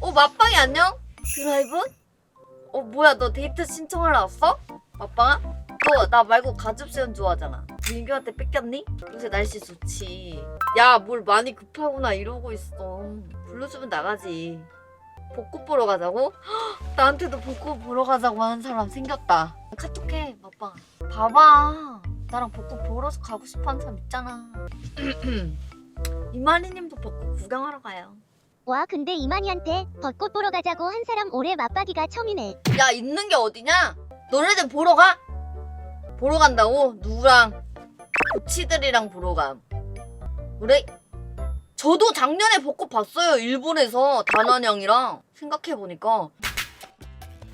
어 맞방이 안녕? 드라이브? 어 뭐야 너 데이트 신청하러 왔어? 맞방아? 너 나 말고 가줍수연 좋아하잖아 민규한테 뺏겼니? 요새 날씨 좋지 야 뭘 많이 급하구나 이러고 있어 불러주면 나가지 벚꽃 보러 가자고? 헉, 나한테도 벚꽃 보러 가자고 하는 사람 생겼다 카톡해 맞방아 봐봐 나랑 벚꽃 보러 가고 싶어 하는 사람 있잖아 이마리님도 벚꽃 구경하러 가요 와 근데 이만희한테 벚꽃 보러 가자고 한 사람 올해 맞박이가 처음이네. 야 있는 게 어디냐? 너네들 보러 가? 보러 간다고? 누구랑? 고치들이랑 보러 감. 그래? 저도 작년에 벚꽃 봤어요. 일본에서 단원형이랑 생각해보니까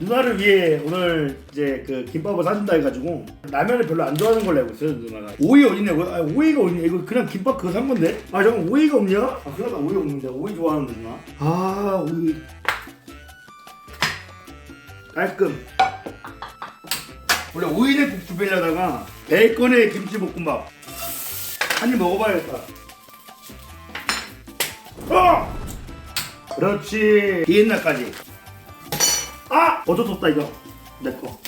누나를 위해 오늘 이제 그 김밥을 사준다 해가지고 라면을 별로 안 좋아하는 걸로 알고 있어요 누나가. 오이 어딨냐 이거 아 오이가 어딨냐. 이거 그냥 김밥 그거 산 건데? 아 잠깐 오이가 없냐? 아 그러다. 오이 없는데. 오이 좋아하는데 누나. 아 오이. 깔끔. 원래 오이를 국수 빼려다가 베이컨에 김치볶음밥. 한 입 먹어봐야겠다. 어! 그렇지. 비엔나까지 아! 어쩔 수 없다 이거 내꺼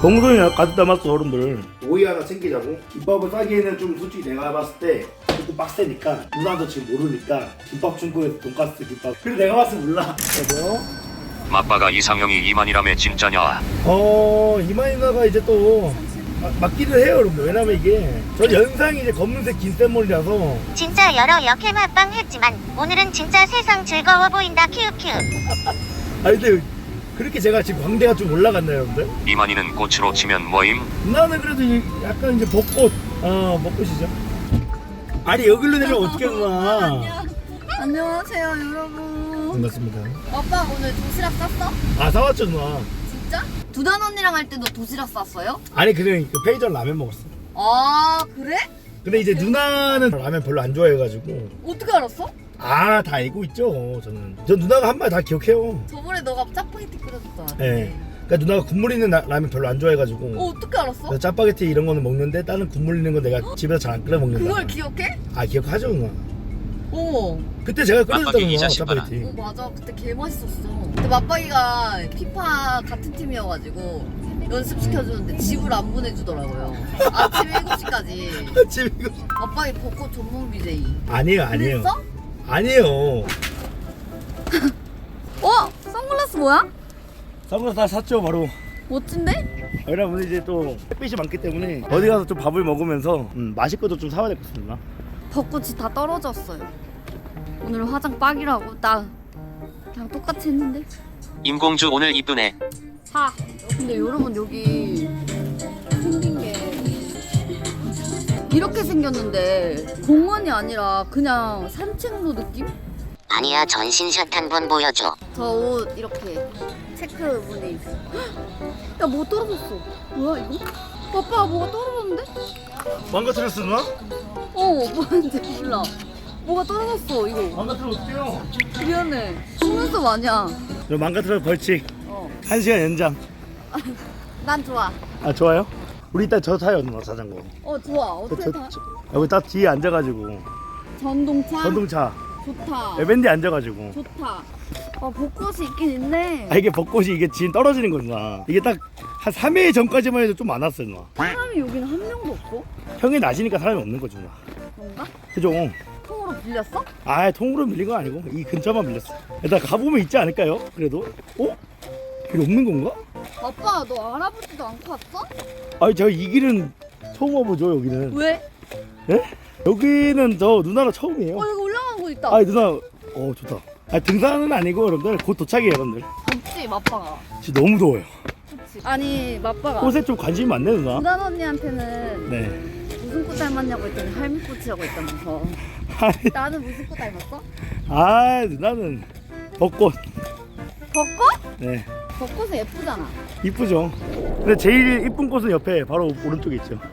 정성이 가득 담았어 어른들 오이 하나 챙기자고 김밥을 싸기에는 좀 솔직히 내가 봤을 때 조금 빡세니까 누나도 지금 모르니까 김밥 중국에서 돈가스 김밥 그래 내가 봤을 때 몰라 여보세요? 맞바가 이상형이 이만이라며 진짜냐? 어 이만 누나가 이제 또 마- 맞기는 해요 여러분들 왜냐면 이게 저 연상이 이제 검은색 긴 쌤머리라서 진짜 여러 역해 맞방 했지만 오늘은 진짜 세상 즐거워 보인다 큐큐. 아니 근데 그렇게 제가 지금 광대가 좀 올라갔나요 여러분들? 이만이는 꽃으로 치면 뭐임? 누나는 그래도 이- 약간 이제 벚꽃 어 벚꽃이죠 아니 여기로 내려면 어떻게 누나 안녕하세요 여러분 반갑습니다 아빠 오늘 도시락 쌌어? 아 사왔죠 누나 진짜? 두단 언니랑 할 때도 도시락 쌌어요? 아니 그냥 그 페이전 라면 먹었어 아 그래? 근데 이제 누나는 라면 별로 안 좋아해가지고 어떻게 알았어? 아 다 알고 있죠 저는 저 누나가 한 말 다 기억해요 저 예 그러니까 누나가 국물 있는 라, 라면 별로 안 좋아해가지고 어 어떻게 알았어? 그래서 짜파게티 이런 거는 먹는데 다른 국물 있는 거 내가 집에서 잘 안 끓여 먹는다 그걸 기억해? 아 기억하죠 누나 어. 그때 제가 끓여줬다는 깜빡이 거이 자식들아. 짜파게티 어 맞아 그때 개 맛있었어 근데 맞박이가 피파 같은 팀이어가지고 연습 시켜주는데 집을 안 보내주더라고요 아침 7시까지 지금 이거 맞박이 벚꽃 전문 BJ 아니에요 아니에요 그랬어? 아니에요 어? 선글라스 뭐야? 선글라스 다 샀죠 바로 멋진데? 왜냐면 이제 또 햇빛이 많기 때문에 어디 가서 좀 밥을 먹으면서 음, 것도 좀 사와야 될 것 같습니다 벚꽃이 다 떨어졌어요 오늘 화장 빡이라고 나 그냥 똑같이 했는데 임공주 오늘 이쁘네. 사 근데 여러분 여기 생긴 게 이렇게 생겼는데 공원이 아니라 그냥 산책로 느낌? 아니야 전신샷 한 번 보여줘. 저 옷 이렇게 체크 무늬 있어. 야 뭐 떨어졌어? 뭐야 이거? 아빠 뭐가 떨어졌는데? 망가뜨렸어 누나? 어 뭐인지 몰라. 뭐가 떨어졌어 이거. 망가뜨려 어떡해요 미안해. 속눈썹 아니야. 저 망가뜨려 벌칙 어. 1시간 연장 난 좋아. 아 좋아요? 우리 이따 저 타요 누나 자전거 어 좋아. 저, 어떻게 저, 여기 딱 뒤에 앉아가지고 전동차. 전동차 좋다. 에밴디 앉아가지고 좋다. 어 벚꽃이 있긴 있네. 아 이게 벚꽃이 이게 지금 떨어지는 거구나 이게 딱 한 3일 전까지만 해도 좀 많았어 누나 사람이 여기는 한 명도 없고 형이 낮이니까 사람이 없는 거지 누나 그런가? 그죠? 통으로 빌렸어? 아 통으로 밀린 건 아니고 이 근처만 밀렸어 일단 가보면 있지 않을까요? 그래도 어? 여기 없는 건가? 아빠 너 알아보지도 않고 왔어? 아니 저이 길은 처음 와보죠 여기는 왜? 여기는 저 누나가 처음이에요 어곳 있다. 아 누나 어 좋다 아 등산은 아니고 여러분들 곧 도착이에요 여러분들 덥지 마빠가. 지금 너무 더워요 그치. 아니 마빠가. 꽃에 좀 관심이 많네 누나 부단 언니한테는 네 무슨 꽃 닮았냐고 했더니 할미꽃이라고 했다면서. 나는 무슨 꽃 닮았어? 아 누나는 벚꽃 벚꽃? 네 벚꽃은 예쁘잖아. 이쁘죠 근데 제일 이쁜 꽃은 옆에 바로 오른쪽에 있죠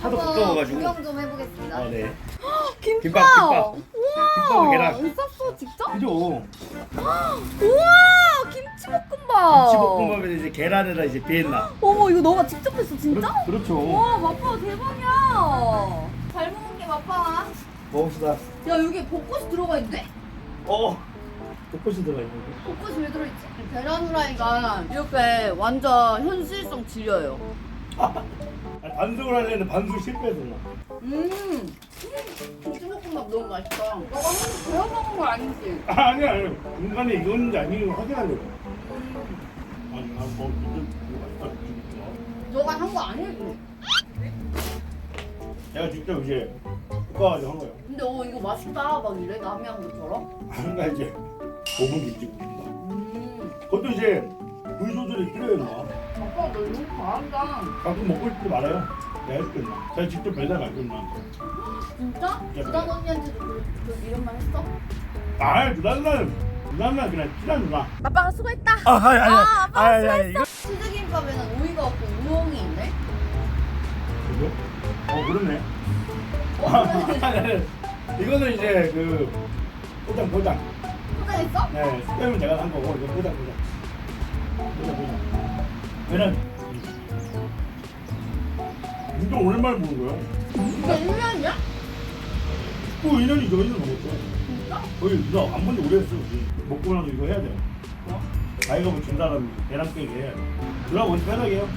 하도 한번 가까워가지고 구경 좀 해보겠습니다. 아네 김밥. 김밥, 김밥. 우와. 김밥은 계란. 쌌어 직접? 그죠 우와 김치볶음밥. 김치볶음밥에 이제 계란에다 이제 비엔나 어머 이거 너가 직접 했어 진짜? 그렇, 죠와 마빠 대박이야. 잘 먹은 게 마빠. 먹읍시다 야 여기 벚꽃이 들어가 있네? 어 벚꽃이 들어가 있는 거. 벚꽃이 왜 들어있지? 계란 후라이가 이렇게 완전 현실성 지려요. 아니, 반숙을 하려는 반숙 실패해서 나. 음, 너무 맛있다. 너가 한번 배워 먹은 거 아니지? 아니 아니 인간에 이건지 아닌지 확인하려고. 아니 아뭐 진짜 맛있다 진짜. 너가 한 거 아니지? 내가 직접 이제 볶아가지고 한 거예요. 근데 어 이거 맛있다 막 이래 남이 한 것처럼. 나 이제 5분 김치국입니다. 음, 그것도 이제 불 조절이 필요해요. 나. 아빠 너 이거 잘한다. 가끔 먹고 때 말아요. 내가? 제가 직접 배달 갈게요 나한테. 진짜? 부담 언니한테도 그, 그 이런 말 했어? 아 누나 누나는 누나 누나 그냥 친한 누나. 아빠가 수고했다. 아 아니 아니 아, 아빠가 아니 아니 이거 치즈김밥에는 오이가 없고 우엉이 있네. 이거? 어 그렇네. 어, 아니, 이거는 이제 그 포장 포장. 포장했어? 네 스팸은 제가 한 거고 이거 포장 포장. 포장 포장. 왜냐면 운동 오랜만에 보는 거예요. 이게 1년이야? 그 2년이죠 2년 넘었죠. 진짜? 거의 누나 안 본 지 오래됐어. 우리. 먹고 나서 이거 해야 돼요. 뭐? 아이가 뭐 준다라면 배랑 깨게 해야 돼. 누나 먼저 편하게요.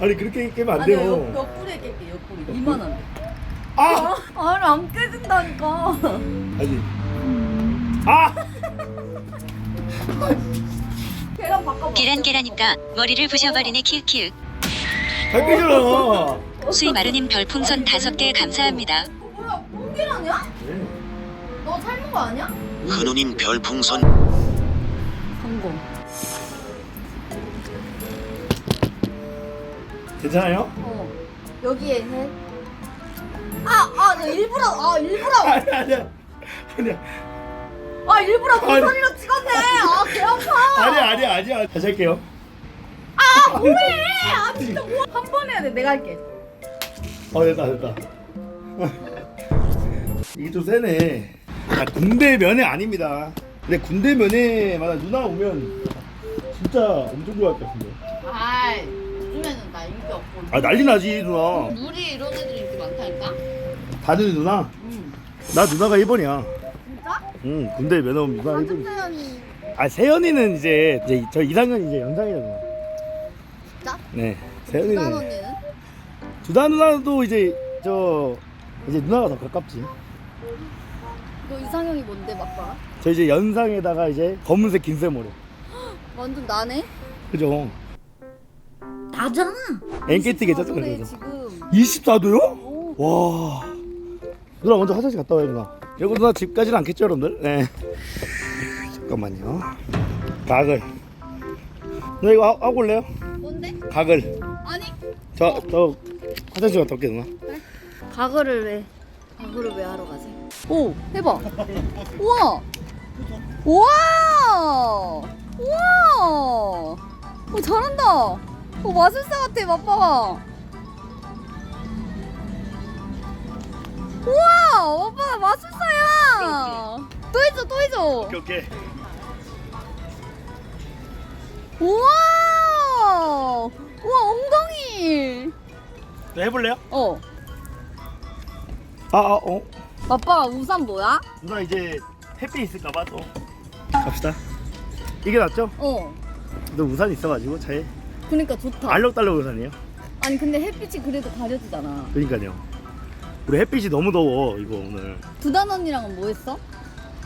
아니 그렇게 깨면 안 아니 돼요. 옆, 옆구리에 깰게 옆구리 2만 원. 아! 아니 안 깨진다니까. 아니. 아! 계란 바꿔봐. 계란 계란이니까 머리를 부셔버리네 키읔키읔 잘 깨잖아. 수이마르님 별풍선 다섯 개 감사합니다 어, 뭐야 뽕계란이야? 네. 너 삶은 거 아니야? 흔우님 별풍선 성공. 괜찮아요? 어 여기에 해. 아아 너 일부러 아 일부러 아니 아니야. 아니야. 아 일부러 그 아니. 소리로 찍었네. 아 개 아파. 아니야 아니야 아니야. 다시 할게요. 아 뭐해? 아 진짜 뭐 한 번 해야 돼. 내가 할게. 어 됐다 됐다. 이게 좀 세네. 아, 군대 면회 아닙니다. 근데 군대 면회마다 누나 오면 진짜 엄청 좋아할 것 같은데. 아이 요즘에는 나 인기 없고. 아 난리 나지 누나. 물이 이런 애들이 인기 많다니까. 다들 누나. 응. 나 누나가 1번이야. 응 군대 면회 오면 누나 1번. 한준태연이 아 세연이는 이제 이제 저 2학년 이제 연상이잖아. 진짜? 네. 부단 세연이는. 언니는? 두다 누나도 이제 저 이제 누나가 더 가깝지. 너 이상형이 뭔데 맞봐? 저 이제 연상에다가 이제 검은색 긴색 머리. 완전 나네? 그죠? 나잖아. NKT 그래 그래서. 지금. 24도요? 오. 와. 누나 먼저 화장실 갔다 와요 누나. 누나 집까지는 않겠죠 여러분들? 네. 잠깐만요. 각을. 누나 이거 하, 하고 올래요? 뭔데? 각을. 아니 저, 저 화장실 갔다 올게 누나. 가글을 왜? 가글을 왜 하러 가세요? 오 해봐. 우와. 우와. 우와. 오 잘한다. 오 마술사 같아 맛봐봐. 마술사야. 또 해줘 또 해줘. 오케이 오케이. 우와. 우와 엉덩이. 네, 해볼래요? 어. 아, 아 어. 아빠 우산 뭐야? 누나 이제 햇빛 있을까봐 또. 갑시다. 이게 낫죠? 어. 너 우산 있어가지고 차에 그러니까 좋다. 알록달록 우산이에요. 아니 근데 햇빛이 그래도 가려지잖아. 그러니까요. 우리 햇빛이 너무 더워 이거 오늘. 두단 언니랑은 뭐 했어?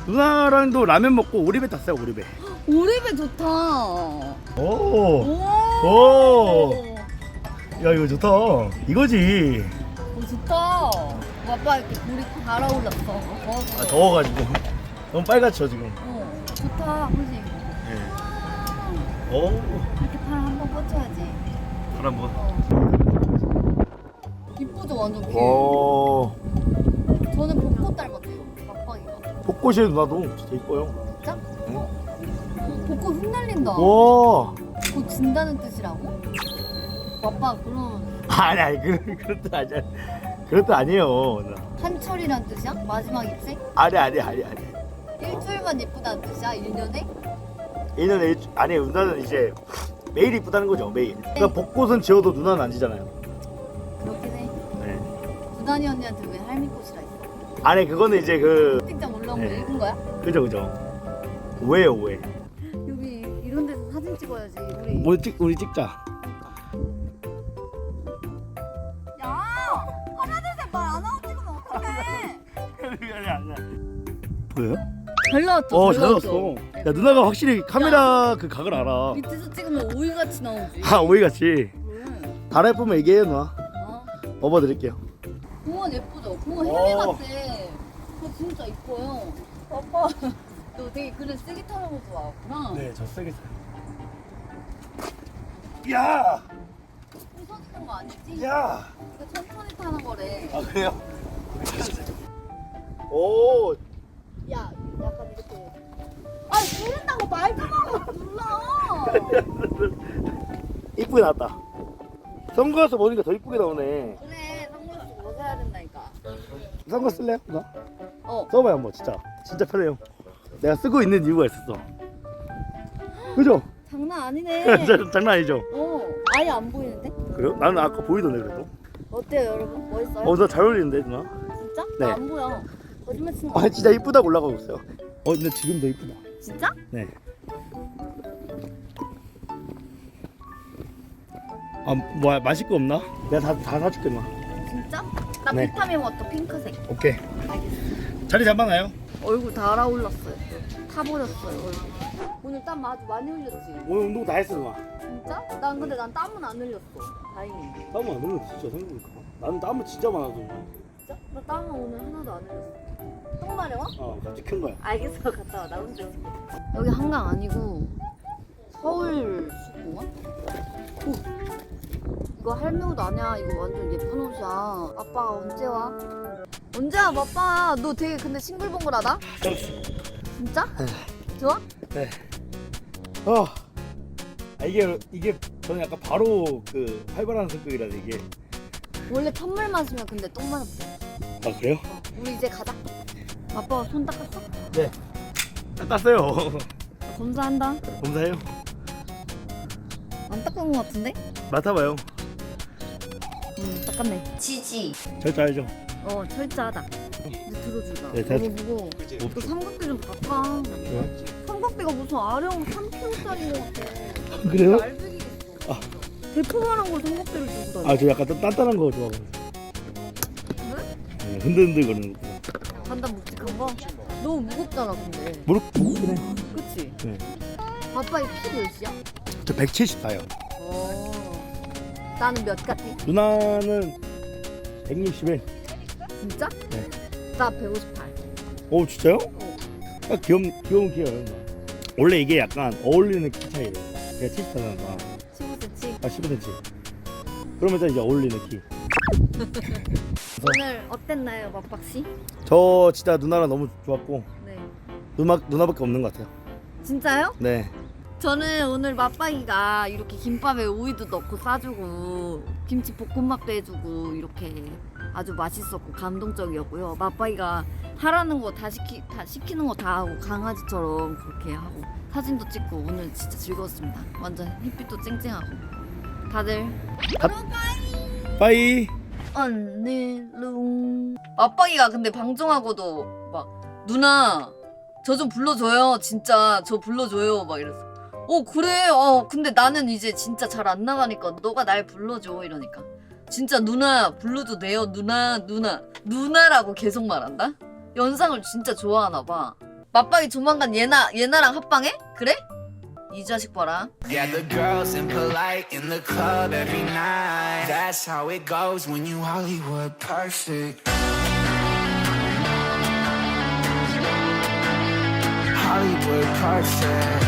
누나랑도 라면 먹고 오리배 탔어요 오리배. 오리배 좋다. 오. 오. 오. 야 이거 좋다. 이거지. 오, 좋다. 아빠 이렇게 물이 달아올랐어. 어, 아 더워가지고 너무 빨갛죠 지금. 어, 좋다. 그지? 네. 오. 이렇게 팔 한번 뻗쳐야지. 바람 뭐. 어. 이쁘죠 완전 귀. 벚꽃이 누나도 진짜 이뻐요. 진짜? 응. 어, 벚꽃 흩날린다. 와. 곧 진다는 뜻이라고? 아빠 그럼 아니 아니 그 그런 뜻 아니야. 그런 뜻 아니에요. 한철이란 뜻이야? 마지막 입생? 아니 아니 아니 아니. 일주일만 예쁘다는 뜻이야? 1년에? 1년에 일, 아니 누나는 이제 매일 이쁘다는 거죠 매일. 그러니까 벚꽃은 지어도 누나는 안 지잖아요. 그렇긴 해. 네. 두단이 언니한테 왜 할미꽃이라 했어? 아니 그거는 이제 그 거 네. 읽은 거야? 그죠 그죠. 오해요 오해. 여기 이런 데서 사진 찍어야지. 우리. 우리 찍 우리 찍자. 야! 하나 둘셋 말안 하고 찍으면 어떡해? 아니 아니야. 보여요? 잘 나왔죠? 어, 잘 나왔어. 야, 누나가 확실히 카메라 그 각을 알아. 밑에서 찍으면 오이같이 나오지. 아, 오이같이. 응. 다라 예쁘면 얘기해요, 누나. 어? 업어드릴게요. 공원 예쁘죠? 공원 어. 헬기 같아. 진짜 이뻐요. 아빠, 너 되게 그래 세게 타는 거 좋아하구나. 네, 저 세게 야! 부서지는 거 아니지? 야! 이거 천천히 타는 거래. 아, 그래요? 오, 야, 약간 이렇게. 아, 누른다고 말좀 하고 눌러. 이쁘게 나왔다. 선글라스 보니까 더 이쁘게 나오네. 그래, 선글라스 벗어야 된다니까. 선글라스 쓸래요, 누나? 어, 써봐요, 한번 진짜. 진짜 편해요. 내가 쓰고 있는 이유가 있었어. 그죠? 장난 아니네. 자- 장난 아니죠? 어, 아예 안 보이는데? 그래요? 나는 아까 보이던데 그래도. 어때요, 여러분? 멋있어요? 어, 나 잘 어울리는데, 누나? 진짜? 네. 나안 보여. 거짓말 치는 거 아, 진짜 이쁘다고 올라가고 있어요. 어, 근데 지금 더 이쁘다. 진짜? 네. 아, 뭐 마실 거 없나? 내가 다, 다 사줄게, 누나. 진짜? 나 네. 비타민 워터 핑크색. 오케이. 알겠어. 자리 잡아놔요. 얼굴 달아올랐어요. 타버렸어요, 얼굴. 오늘 땀 아주 많이 흘렸지? 오늘 운동 다 했어, 누나. 진짜? 난 근데 난 땀은 안 흘렸어. 다행히. 땀은 안 흘려, 진짜 생각해보니까. 나는 땀은 진짜 많아서. 진짜? 나 땀은 오늘 하나도 안 흘렸어. 똥 마려워? 어, 갑자기 큰 거야. 알겠어, 갔다 와. 나 혼자 있을게. 여기 한강 아니고 서울 수공원? 오! 이거 할매옷 아니야. 이거 완전 예쁜 옷이야. 아빠가 언제 와? 언제 와, 아빠? 너 되게 근데 싱글벙글하다? 진짜? 좋아? 네. 어. 아, 이게, 이게, 저는 약간 바로 그 활발한 성격이라서 이게. 원래 찬물 마시면 근데 똥 마렵대. 아, 그래요? 어, 우리 이제 가자. 아빠가 손 닦았어? 네. 닦았어요. 검사한다. 검사해요. 안 닦은 것 같은데? 맡아봐요. 응, 닦았네. 지지. 절대 알죠? 어, 철저하다. 이제 들어주자. 네, 너무 다- 무거워. 너 삼각대 좀 바꿔. 삼각대가 무슨 아령 3kg짜리인 것 같아. 그래요? 아. 대포만한 걸 삼각대를 들고 다녀. 아, 저 약간 단- 단단한 거 좋아하거든요. 네, 흔들흔들 거리는 거. 단단 묵직한 거? 너무 무겁잖아, 근데. 무릎 해. 그치? 네. 아빠 이키 몇이야? 저 174요. 어. 나는 몇 같아? 누나는 161. 진짜? 네. 나 158. 오, 진짜요? 어. 아, 귀여운, 귀여운. 누나. 원래 이게 약간 어울리는 키 차이래요. 제가 74잖아. 15cm. 아, 15cm. 그러면 이제 어울리는 키. 오늘 어땠나요, 막박씨? 저 진짜 누나랑 너무 좋았고, 네. 누나, 누나밖에 없는 것 같아요. 진짜요? 네. 저는 오늘 맞박이가 이렇게 김밥에 오이도 넣고 싸주고 김치 볶음밥도 해주고 이렇게 아주 맛있었고 감동적이었고요. 맞박이가 하라는 거 다 시키 다 시키는 거 다 하고 강아지처럼 그렇게 하고 사진도 찍고 오늘 진짜 즐거웠습니다. 완전 햇빛도 쨍쨍하고. 다들 빠이. 언니룽 맞박이가 근데 방송하고도 막 누나 저 좀 불러줘요. 진짜 저 불러줘요. 막 이랬어 어 그래. 어 근데 나는 이제 진짜 잘 안 나가니까 너가 날 불러줘. 이러니까 진짜 누나 불러도 돼요 누나 누나 누나라고 계속 말한다 연상을 진짜 좋아하나 봐 맞박이 조만간 예나 예나랑 합방해 그래 이 자식 봐라.